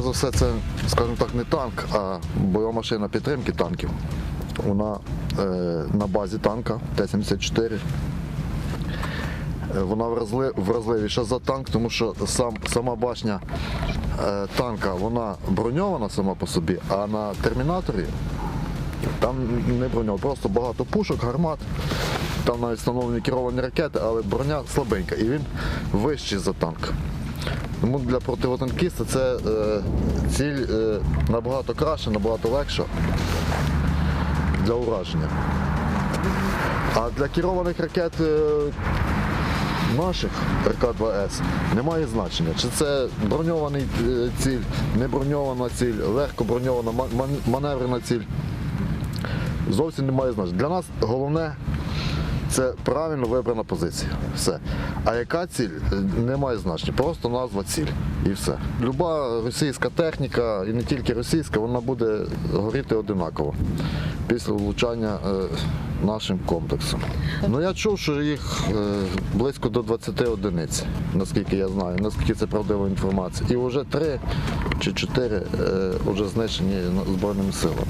все, це, скажімо так, не танк, а бойова машина підтримки танків. Вона е, на базі танка Т-74. Е, Вона вразли- вразливіша за танк, тому що сам, сама башня е, танка вона броньована сама по собі, а на термінаторі там не броньована, просто багато пушок, гармат. Там навіть встановлені керовані ракети, але броня слабенька і він вищий за танк. Тому для противотанкіста це е, ціль е, набагато краще, набагато легша для ураження. А для керованих ракет е, наших РК-2С немає значення. Чи це броньований е, ціль, не броньована ціль, легко броньована ма- маневрена ціль. Зовсім немає значення. Для нас головне це правильно вибрана позиція. Все. А яка ціль? Е, Не має значення. Просто назва ціль. І все. Люба російська техніка, і не тільки російська, вона буде горіти одинаково після влучання е, нашим комплексом. Ну я чув, що їх е, близько до 20 одиниць, наскільки я знаю, наскільки це правдива інформація. І вже три чи чотири вже знищені Збройними силами.